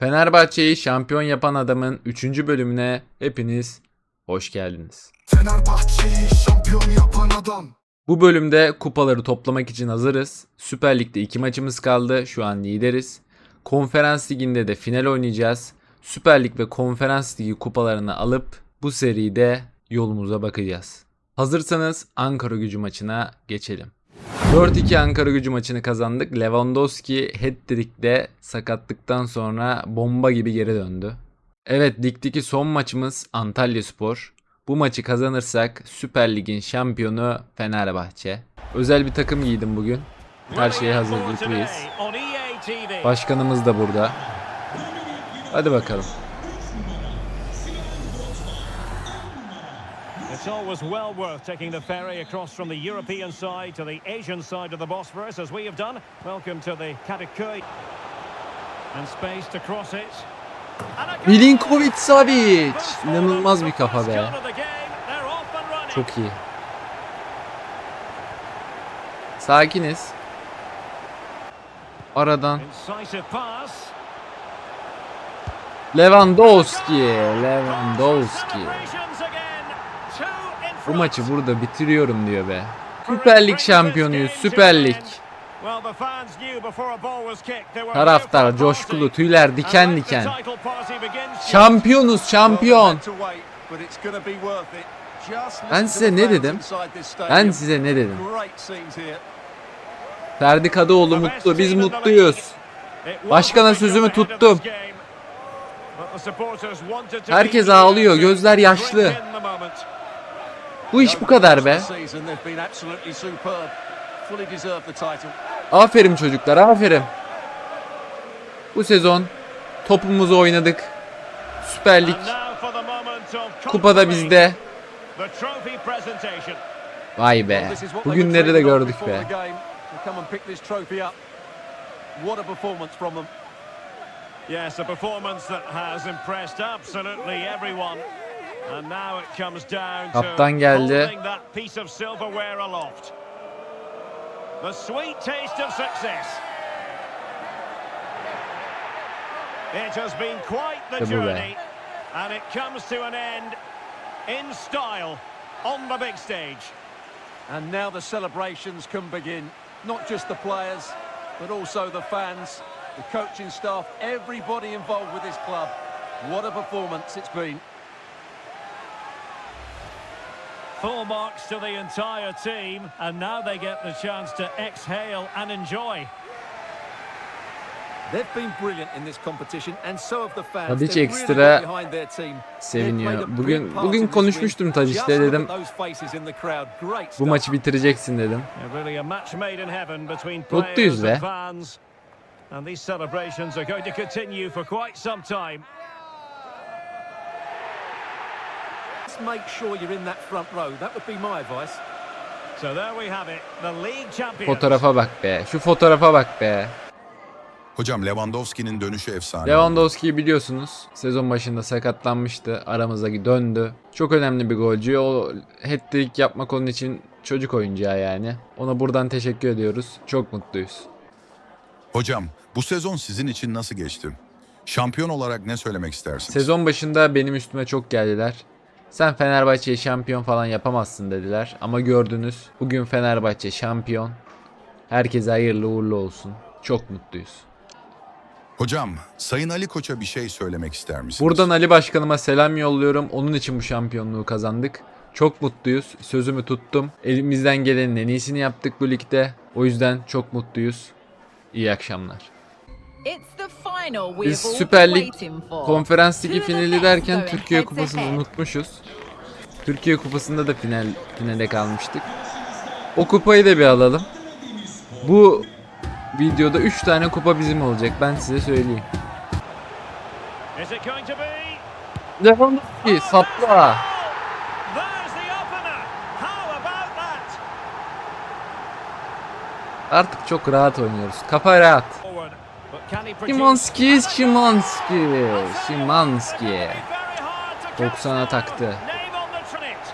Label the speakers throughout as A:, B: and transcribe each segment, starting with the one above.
A: Fenerbahçe'yi şampiyon yapan adamın 3. bölümüne hepiniz hoş geldiniz.
B: Fenerbahçe'yi şampiyon yapan adam
A: Bu bölümde kupaları toplamak için hazırız. Süper Lig'de 2 maçımız kaldı. Şu an lideriz. Konferans Ligi'nde de final oynayacağız. Süper Lig ve Konferans Ligi kupalarını alıp bu seride yolumuza bakacağız. Hazırsanız Ankara gücü maçına geçelim. 4-2 Ankara gücü maçını kazandık. Lewandowski hat-trick'le sakatlıktan sonra bomba gibi geri döndü. Evet ligdeki son maçımız Antalya Spor. Bu maçı kazanırsak Süper Lig'in şampiyonu Fenerbahçe. Özel bir takım giydim bugün. Her şeye hazırlıklıyız. Başkanımız da burada. Hadi bakalım.
C: It's always well worth taking the ferry across from the European side to the Asian side of the Bosphorus, as we have done. Welcome to the Kadıköy. And space to cross it.
A: Milinkovic Savic. İnanılmaz bir kafa be. Çok iyi. Sakiniz. Aradan. Lewandowski. Lewandowski.
C: Celebrations again. Two in
A: Bu maçı burada bitiriyorum diyor be. Süper Lig şampiyonuyuz. Süper Lig. Taraftar coşkulu, tüyler diken diken. Şampiyonuz, şampiyon.
B: Ben
A: size ne dedim? Ben size ne dedim? Ferdi Kadıoğlu mutlu, biz mutluyuz.
C: league. It was
A: Başkanın
C: a big
A: sözümü tuttum. Herkes ağlıyor, gözler yaşlı.
C: drink in the moment.
A: Bu iş bu kadar be. Aferin çocuklar, aferin. Bu sezon topumuzu oynadık. Süper Lig kupada bizde. Vay be. Bugünleri de gördük be.
B: What a performance from them.
C: Yes, a performance that has impressed absolutely everyone. And now it comes down to
A: Kaptan geldi.
C: holding that piece of silverware aloft. The sweet taste of success. It has been quite the
A: İşte bu be.
C: journey, and it comes to an end in style on the big stage.
D: And now the celebrations can begin. Not just the players, but also the fans, the coaching staff, everybody involved with this club. What a performance it's been.
C: Full marks to the entire team, and now they get the chance to exhale and enjoy.
D: They've been brilliant in this competition and so have the fans. Really
A: ekstra seviniyor. Bugün bugün konuşmuştum
D: look
A: dedim. Bu maçı bitireceksin dedim. Mutluyuz be.
C: And these celebrations are going to continue for quite some time.
D: Just make sure you're in that front row. That would be my advice.
C: So there we have it, the league champions.
A: Fotoğrafa bak be. Şu fotoğrafa bak be.
E: Hocam Lewandowski'nin dönüşü efsane.
A: Lewandowski'yi biliyorsunuz. Sezon başında sakatlanmıştı. Aramıza döndü. Çok önemli bir golcü. O hat-trick yapmak onun için çocuk oyuncağı yani. Ona buradan teşekkür ediyoruz. Çok mutluyuz.
E: Hocam bu sezon sizin için nasıl geçti? Şampiyon olarak ne söylemek istersiniz?
A: Sezon başında benim üstüme çok geldiler. Sen Fenerbahçe'yi şampiyon falan yapamazsın dediler. Ama gördünüz. Bugün Fenerbahçe şampiyon. Herkese hayırlı uğurlu olsun. Çok mutluyuz.
E: Hocam Sayın Ali Koç'a bir şey söylemek ister misiniz?
A: Buradan Ali Başkanıma selam yolluyorum. Onun için bu şampiyonluğu kazandık. Çok mutluyuz. Sözümü tuttum. Elimizden gelenin en iyisini yaptık bu ligde. O yüzden çok mutluyuz. İyi akşamlar. Biz Süper Lig. Konferans Ligi finali derken Türkiye Kupası'nı unutmuşuz. Türkiye Kupası'nda da final finale kalmıştık. O kupayı da bir alalım. Bu videoda 3 tane kupa bizim olacak. Ben size söyleyeyim. Lewandowski sapla.
C: About that?
A: Artık çok rahat oynuyoruz. Kafa rahat. Şimanski, Şimanski, Şimanski.
C: Very hard to catch
A: 90'a
C: now.
A: taktı.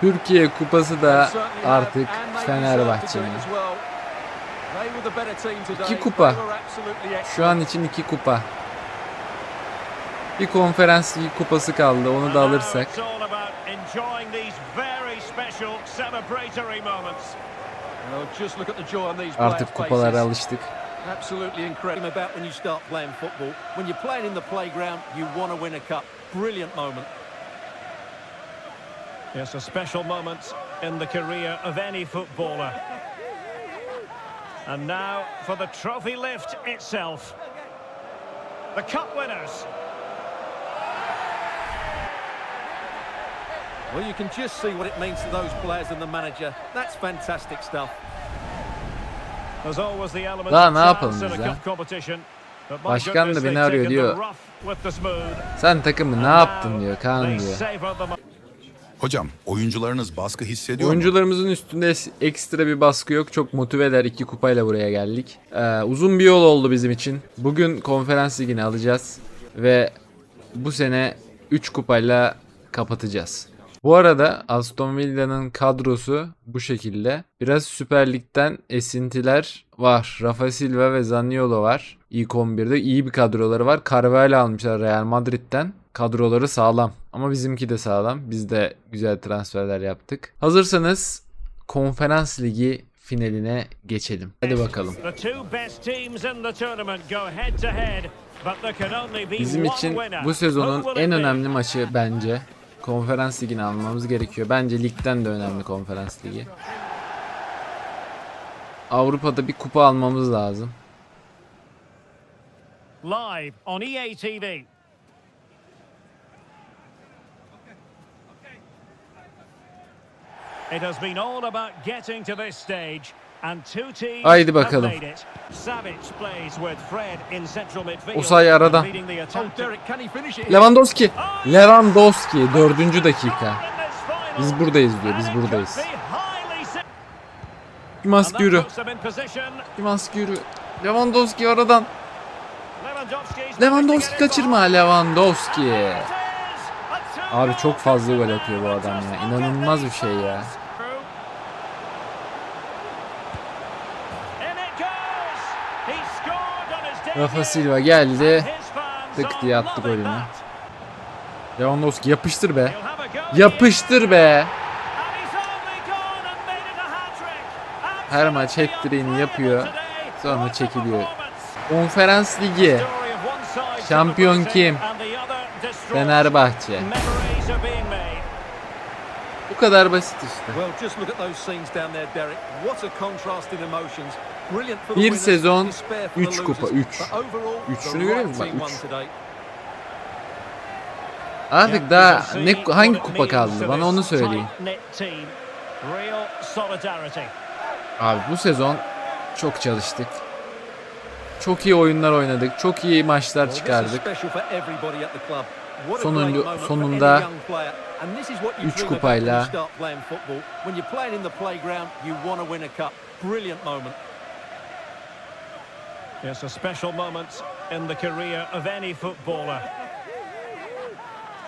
A: Türkiye Kupası da artık Fenerbahçe'nin. İki kupa. Şu an için iki kupa. Bir konferans ligi kupası kaldı. Onu da alırsak. Artık kupalara alıştık.
D: Absolutely incredible about when you start playing football. When you're playing in the playground, you want to win a cup. Brilliant moment.
C: Yes, a special moment in the career of any footballer. And now for the trophy lift itself. The cup winners.
D: Well, you can just see what it means to those players and the manager. That's fantastic stuff.
A: Daha ne yapalım biz ya? Başkan da beni arıyor diyor. Sen takımı ne yaptın diyor Kaan diyor.
E: Hocam oyuncularınız baskı hissediyor mu?
A: Oyuncularımızın üstünde es- ekstra bir baskı yok. Çok motiveler. iki kupayla buraya geldik. Ee, uzun bir yol oldu bizim için. Bugün konferans ligini alacağız. Ve bu sene 3 kupayla kapatacağız. Bu arada Aston Villa'nın kadrosu bu şekilde. Biraz Süper Lig'den esintiler var. Rafa Silva ve Zaniolo var. İlk 11'de iyi bir kadroları var. Carvalho almışlar Real Madrid'den. Kadroları sağlam. Ama bizimki de sağlam. Biz de güzel transferler yaptık. Hazırsanız Konferans Ligi finaline geçelim. Hadi bakalım. Bizim için bu sezonun en önemli maçı bence Konferans Ligi'ni almamız gerekiyor. Bence ligden de önemli Konferans Ligi. Avrupa'da bir kupa almamız lazım.
C: Live on EA TV. It has been all about getting to this stage. And two teams
A: Haydi
C: have
A: bakalım.
C: made it. Savic plays with Fred in central midfield.
A: Osay arada.
D: Oh, it? here?
A: Lewandowski. Lewandowski dördüncü dakika. Biz buradayız diyor. Biz buradayız.
C: that
A: yürü. Kimask yürü. Lewandowski aradan. Lewandowski kaçırma. Lewandowski. Abi çok fazla gol atıyor bu adam ya. İnanılmaz bir şey ya. Rafa Silva geldi. Tık diye attı golünü. Lewandowski yapıştır be. Yapıştır be. Her maç hat-trick'ini yapıyor, sonra çekiliyor. Konferans Ligi. Şampiyon kim? Fenerbahçe. Bu kadar basit işte. Bir sezon,
D: despair for
A: üç
D: the
A: kupa,
D: losers.
A: üç.
D: But overall,
A: Üç.
D: the
A: Şunu görüyor
D: right
A: musun? Bak,
D: team won
A: üç.
D: today.
A: Artık daha ne hangi kupa kaldı? Bana onu söyleyin. Abi bu sezon çok çalıştık. Çok iyi oyunlar oynadık. Çok iyi maçlar çıkardık. Sonuncu- sonunda
D: any young win a
C: special moment in the career of any footballer.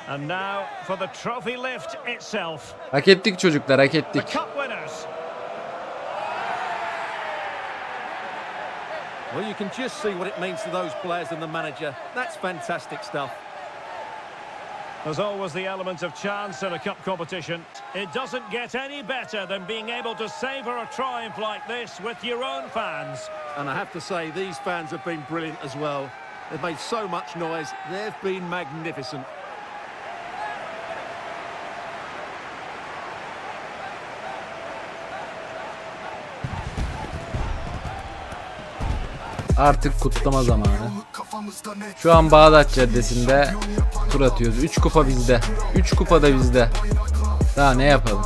C: And now for the trophy lift itself.
A: Hak ettik çocuklar, hak
C: The
A: ettik.
C: cup winners.
D: Well, you can just see what it means to those players and the manager. That's fantastic stuff.
C: There's always the element of chance in a cup competition. It doesn't get any better than being able to savour a triumph like this with your own fans.
D: And I have to say, these fans have been brilliant as well. They've made so much noise. They've been magnificent.
A: Artık kutlama zamanı. Şu an Bağdat Caddesi'nde tur atıyoruz. 3 kupa bizde. 3 kupa da bizde. Daha ne yapalım?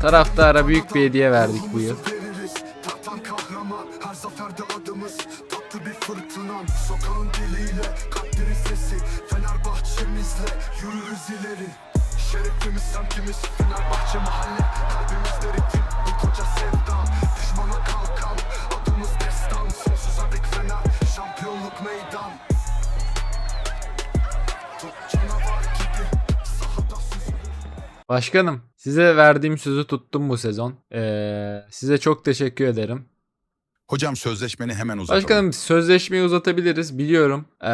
A: Taraftara büyük bir hediye verdik bu yıl.
B: yürürüz ileri Şerefimiz semtimiz Fenerbahçe mahalle Kalbimizde ritim
A: Başkanım, size verdiğim sözü tuttum bu sezon. Ee, size çok teşekkür ederim.
E: Hocam sözleşmeni hemen uzatalım.
A: Başkanım sözleşmeyi uzatabiliriz biliyorum. Ee,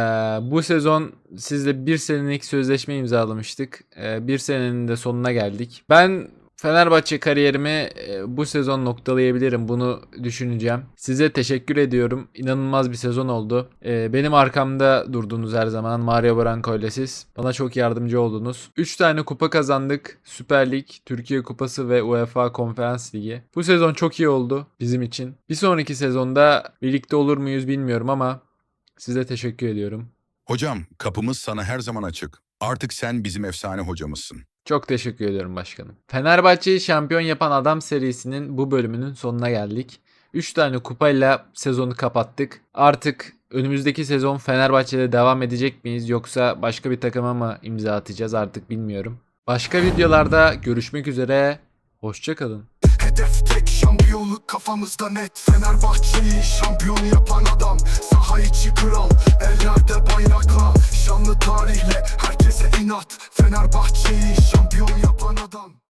A: bu sezon sizle bir senelik sözleşme imzalamıştık. Ee, bir senenin de sonuna geldik. Ben Fenerbahçe kariyerimi e, bu sezon noktalayabilirim. Bunu düşüneceğim. Size teşekkür ediyorum. İnanılmaz bir sezon oldu. Ee, benim arkamda durdunuz her zaman. Mario Branco ile siz. Bana çok yardımcı oldunuz. 3 tane kupa kazandık. Süper Lig, Türkiye Kupası ve UEFA Konferans Ligi. Bu sezon çok iyi oldu bizim için. Bir sonraki sezonda birlikte olur muyuz bilmiyorum ama size teşekkür ediyorum.
E: Hocam kapımız sana her zaman açık. Artık sen bizim efsane hocamızsın.
A: Çok teşekkür ediyorum başkanım. Fenerbahçe'yi şampiyon yapan adam serisinin bu bölümünün sonuna geldik. 3 tane kupayla sezonu kapattık. Artık önümüzdeki sezon Fenerbahçe'de devam edecek miyiz yoksa başka bir takıma mı imza atacağız artık bilmiyorum. Başka videolarda görüşmek üzere. Hoşçakalın.
B: Hedef kafamızda net Fenerbahçe'yi şampiyon yapan adam. Saha içi kral ellerde bayrakla. Şanlı tarihle herkese inat Fenerbahçe'yi şampiyon yapan adam